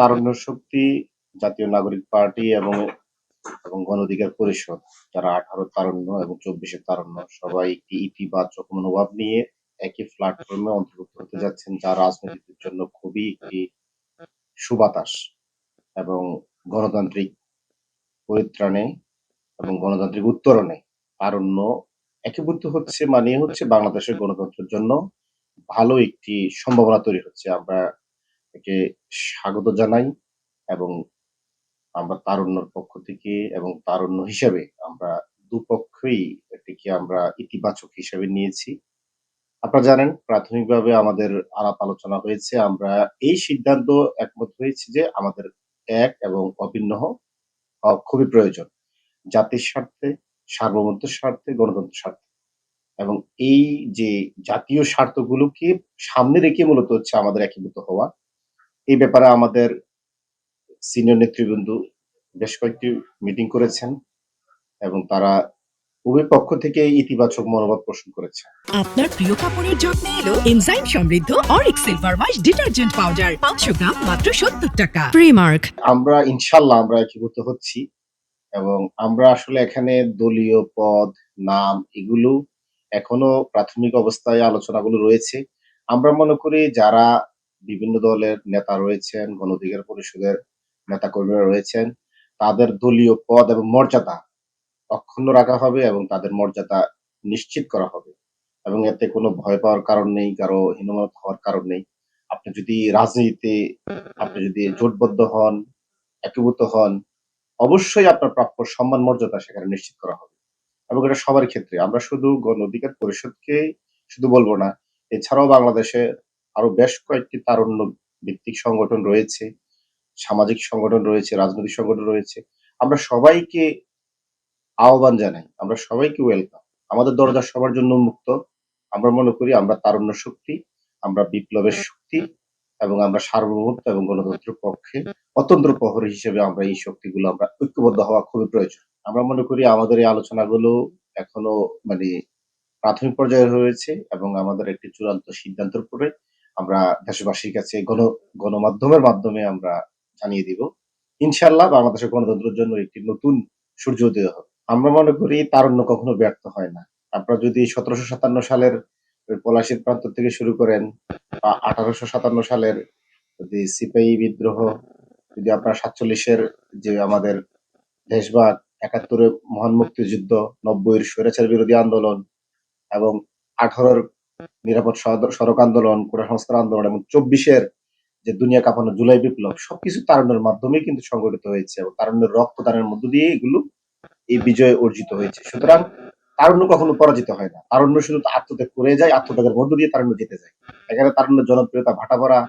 তারুণ্য শক্তি, জাতীয় নাগরিক পার্টি এবং এবং গণ অধিকার পরিষদ। যারা আঠারো তারুণ্য এবং চব্বিশে তারুণ্য, সবাই একটি ইতিবাচক মনোভাব নিয়ে একই প্ল্যাটফর্মে অন্তর্ভুক্ত হতে যাচ্ছেন, যা রাজনীতির জন্য খুবই একটি সুবাতাস এবং গণতান্ত্রিক পরিত্রাণে এবং গণতান্ত্রিক উত্তরণে তারুণ্য একীভূত হচ্ছে মানে হচ্ছে বাংলাদেশের গণতন্ত্রের জন্য ভালো একটি সম্ভাবনা তৈরি হচ্ছে। আমরা একে স্বাগত জানাই এবং আমরা তারুণ্যর পক্ষ থেকে এবং তারুণ্য হিসেবে আমরা দুপক্ষই এটিকে আমরা ইতিবাচক হিসেবে নিয়েছি। আপনারা জানেন, প্রাথমিকভাবে আমাদের আলাপ আলোচনা হয়েছে, আমরা এই সিদ্ধান্ত একমত হয়েছি যে আমাদের এক এবং অভিন্ন খুবই প্রয়োজন। জাতির স্বার্থে সার্বভৌমত্বের স্বার্থে, গণতন্ত্রের স্বার্থে। এবং এই যে জাতীয় স্বার্থগুলোকে সামনে রেখে মূলত হচ্ছে আমাদের একীভূত হওয়া এই ব্যাপারে আমাদের সিনিয়র নেতৃবৃন্দ বেশ কয়েকটি মিটিং করেছেন এবং তারা উভয় পক্ষ থেকে ইতিবাচক মনোভাব পোষণ করেছে। আপনার প্রিয় কাপড়ের যত্নে এলো এনজাইম সমৃদ্ধ Auric silver wash detergent powder পাঁচশো গ্রাম মাত্র সত্তর টাকা। প্রিমার্ক আমরা ইনশাল্লাহ আমরা একীভূত হচ্ছি এবং আমরা আসলে এখানে দলীয় পদ নাম এগুলো এখনও প্রাথমিক অবস্থায় আলোচনাগুলো রয়েছে। আমরা মনে করি যারা বিভিন্ন দলের নেতা রয়েছেন গণ অধিকার পরিষদের নেতা কর্মীরা রয়েছেন। তাদের দলীয় পদ এবং মর্যাদা অক্ষুণ্ণ রাখা হবে এবং তাদের মর্যাদা নিশ্চিত করা হবে। এবং এতে কোনো ভয় পাওয়ার কারণ নেই, কারও হীনমত হওয়ার কারণ নেই। আপনি যদি রাজনীতিতে আপনি যদি জোটবদ্ধ হন, একীভূত হন, অবশ্যই আপনার প্রাপ্য সম্মান, মর্যাদা সেখানে নিশ্চিত করা হবে। এবং এটা সবার ক্ষেত্রে। আমরা শুধু গণ অধিকার পরিষদকে শুধু বলব না, এছাড়াও বাংলাদেশে আরও বেশ কয়েকটি তারুণ্য ভিত্তিক সংগঠন রয়েছে, সামাজিক সংগঠন রয়েছে, রাজনৈতিক সংগঠন রয়েছে। আমরা সবাইকে আহ্বান জানাই, আমরা সবাইকে ওয়েলকাম আমাদের দরজা সবার জন্য মুক্ত। আমরা মনে করি আমরা তারুণ্য শক্তি, আমরা বিপ্লবের শক্তি এবং আমরা সার্বভৌমত্ব এবং গণতন্ত্রের পক্ষে অতন্ত্র প্রহরী হিসেবে আমরা এই শক্তিগুলো আমরা ঐক্যবদ্ধ হওয়া খুবই প্রয়োজন। আমরা মনে করি আমাদের এই আলোচনাগুলো এখনও মানে প্রাথমিক পর্যায়ে রয়েছে এবং আমাদের একটি চূড়ান্ত সিদ্ধান্তের উপরে আমরা দেশবাসীর কাছে গণ, গণমাধ্যমের মাধ্যমে আমরা জানিয়ে দিব। ইনশাল্লাহ বাংলাদেশের গণতন্ত্রের জন্য একটি নতুন সূর্যোদয় হবে। আমরা মনে করি তারুণ্য কখনো ব্যর্থ হয় না। আপনারা যদি সতেরোশো সাতান্ন সালের পলাশির প্রান্ত থেকে শুরু করেন বা আঠারোশো সাতান্ন সালের যদি সিপাহী বিদ্রোহ, যদি আপনার সাতচল্লিশের যে আমাদের দেশভাগ একাত্তরের মহান মুক্তিযুদ্ধ, নব্বইয়ের স্বৈরাচার বিরোধী আন্দোলন এবং আঠারোর নিরাপদ সড়ক আন্দোলন কোটা সংস্কার আন্দোলন এবং চব্বিশের যে দুনিয়া কাঁপানো জুলাই বিপ্লব, সবকিছু তারুণ্যের মাধ্যমেই কিন্তু সংগঠিত হয়েছে এবং তারুণ্যের রক্তদানের মধ্য দিয়ে এগুলো এই বিজয় অর্জিত হয়েছে। সুতরাং তারুণ্য কখনো পরাজিত হয় না। তারুণ্য শুধু আত্মত্যাগ করে যায়, আত্মত্যাগের মধ্য দিয়ে তারুণ্য জিতে যায়। এখানে তারুণ্য জনপ্রিয়তা ভাটা পড়া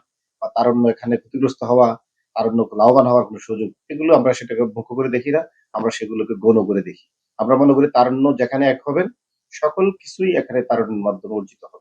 বা তারুণ্য এখানে ক্ষতিগ্রস্ত হওয়া, তারুণ্য লাভবান হওয়ার কোনো সুযোগ, এগুলো আমরা সেটাকে মুখ্য করে দেখি না, আমরা সেগুলোকে গণ করে দেখি। আমরা মনে করি তারুণ্য যেখানে এক হবেন, সকল কিছুই এখানে তারুণ্যের মাধ্যমে অর্জিত হবে।